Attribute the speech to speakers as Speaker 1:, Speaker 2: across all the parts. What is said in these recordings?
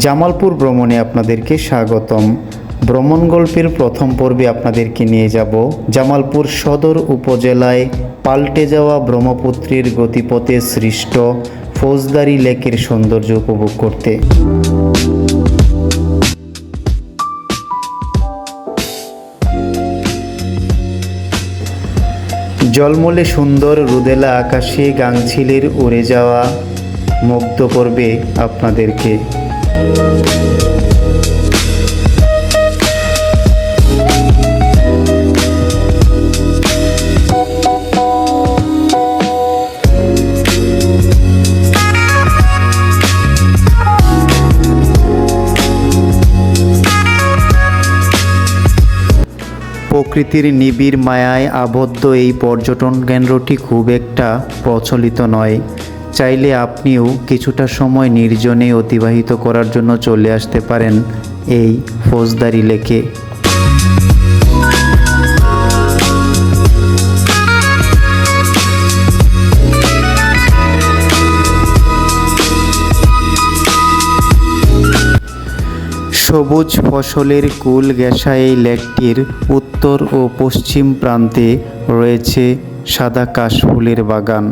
Speaker 1: জামালপুর ভ্রমণে আপনাদেরকে স্বাগতম। ভ্রমণ গল্পের প্রথম পর্বে আপনাদেরকে নিয়ে যাব। জামালপুর সদর উপজেলায় পাল্টে যাওয়া ব্রহ্মপুত্রের গতিপথে সৃষ্ট ফৌজদারি লেকের সৌন্দর্য উপভোগ করতে। জলমলে সুন্দর রুদেলা আকাশে গাংছিলের উড়ে যাওয়া মুগ্ধ করবে আপনাদেরকে। প্রকৃতির নিবিড় মায়ায় আবদ্ধ এই পর্যটন কেন্দ্রটি খুব একটা প্রচলিত নয়। চাইলে আপনিও কিছুটা সময় নির্জনে অতিবাহিত করার জন্য চলে আসতে পারেন এই ফৌজদারি লেকে। সবুজ ফসলের কুল ঘেঁষা এই লেকটির উত্তর ও পশ্চিম প্রান্তে রয়েছে সাদা কাশফুলের বাগান।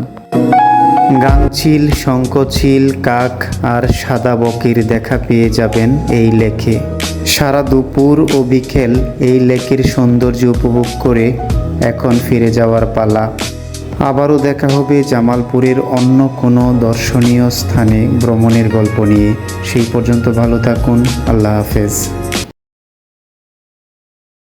Speaker 1: গাংচিল শঙ্কচিল কাক আর সাদা বকির দেখা পেয়ে যাবেন এই লেকে। সারা দুপুর ও বিকেল এই লেকের সৌন্দর্য উপভোগ করে এখন ফিরে যাওয়ার পালা। আবারও দেখা হবে জামালপুরের অন্য কোনো দর্শনীয় স্থানে ভ্রমণের গল্প নিয়ে। সেই পর্যন্ত ভালো থাকুন, আল্লাহ হাফেজ।